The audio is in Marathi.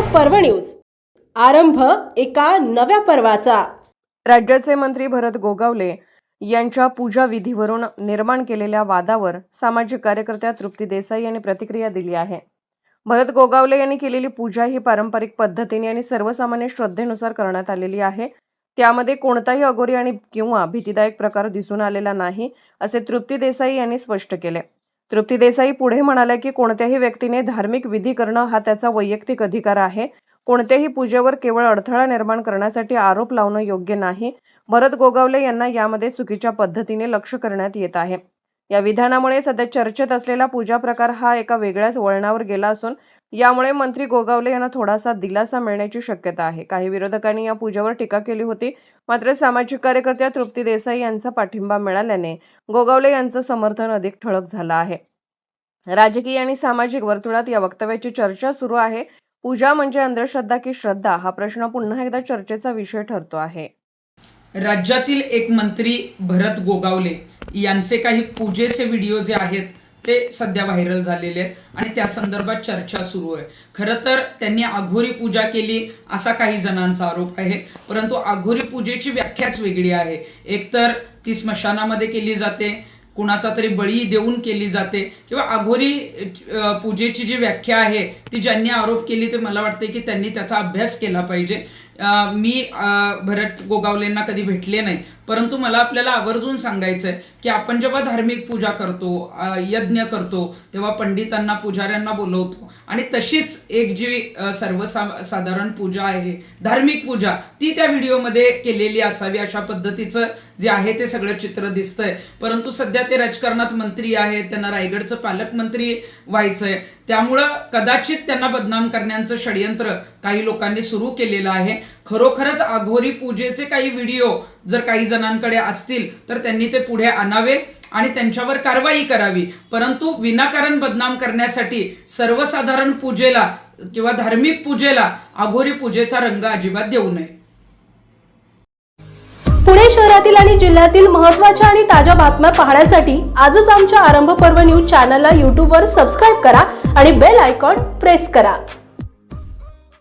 पर्व न्यूज. आरंभ एका नव्या पर्वाचा. राज्याचे मंत्री भरत गोगावले यांच्या पूजा विधीवरून निर्माण केलेल्या वादावर सामाजिक कार्यकर्त्या तृप्ती देसाई यांनी प्रतिक्रिया दिली आहे. भरत गोगावले यांनी केलेली पूजा ही पारंपरिक पद्धतीने आणि सर्वसामान्य श्रद्धेनुसार करण्यात आलेली आहे. त्यामध्ये कोणताही अगोरी आणि किंवा भीतीदायक प्रकार दिसून आलेला नाही असे तृप्ती देसाई यांनी स्पष्ट केले. तृप्ती देसाई पुढे म्हणाल्या की कोणत्याही व्यक्तीने धार्मिक विधी करणं हा त्याचा वैयक्तिक अधिकार आहे. कोणत्याही पूजेवर केवळ अडथळा निर्माण करण्यासाठी आरोप लावणं योग्य नाही. भरत गोगावले यांना यामध्ये चुकीच्या पद्धतीने लक्ष करण्यात येत आहे. या विधानामुळे सध्या चर्चेत असलेला पूजा प्रकार हा एका वेगळ्याच वळणावर गेला असून यामुळे मंत्री गोगावले यांना थोडासा दिलासा मिळण्याची शक्यता आहे. काही विरोधकांनी या पूजेवर टीका केली होती. मात्र सामाजिक कार्यकर्त्या तृप्ती देसाई यांचा पाठिंबा मिळाल्याने गोगावले यांचं समर्थन अधिक ठळक झालं आहे. राजकीय आणि सामाजिक वर्तुळात या वक्तव्याची चर्चा सुरू आहे. पूजा म्हणजे अंधश्रद्धा की श्रद्धा हा प्रश्न पुन्हा एकदा चर्चेचा विषय ठरतो आहे. राज्यातील एक मंत्री भरत गोगावले यांचे काही पूजेचे व्हिडिओ जे आहेत ते सध्या व्हायरल झालेले आहेत आणि त्या संदर्भात चर्चा सुरू आहे. खरं तर त्यांनी आघोरी पूजा केली असा काही जणांचा आरोप आहे परंतु आघोरी पूजेची व्याख्याच वेगळी आहे. एकतर ती स्मशानामध्ये केली जाते कुणाचा तरी बळी देऊन केली जाते किंवा आघोरी पूजेची जी व्याख्या आहे ती ज्यांनी आरोप केली ते मला वाटते की त्यांनी त्याचा अभ्यास केला पाहिजे. मी भरत गोगावलेंना कधी भेटले नाही. परंतु मला आपल्याला आवर्जून सांगायचं आहे की आपण जेव्हा धार्मिक पूजा करतो यज्ञ करतो तेव्हा पंडितांना पुजाऱ्यांना बोलवतो. आणि तशीच एक जी सर्वसा साधारण पूजा आहे धार्मिक पूजा ती त्या व्हिडिओमध्ये केलेली असावी अशा पद्धतीचं जे आहे ते सगळं चित्र दिसतंय. परंतु सध्या ते राजकारणात मंत्री आहेत त्यांना रायगडचं पालकमंत्री व्हायचंय. त्यामुळं कदाचित त्यांना बदनाम करण्याचं षडयंत्र काही लोकांनी सुरू केलेलं आहे. खरोखरच अघोरी पूजेचे काही व्हिडिओ जर काही जणांकडे असतील तर त्यांनी ते पुढे आणावे आणि त्यांच्यावर कारवाई करावी. परंतु विनाकारण बदनाम करण्यासाठी सर्वसाधारण पूजेला किंवा धार्मिक पूजेला अघोरी पूजेचा रंग अजिबात देऊ नये. पुणे शहरातील आणि जिल्ह्यातील महत्त्वाच्या आणि ताज्या बातम्या पाहण्यासाठी आजच आमच्या आरंभ पर्व न्यूज चॅनलला यूट्यूबवर सबस्क्राईब करा आणि बेल आयकॉन प्रेस करा.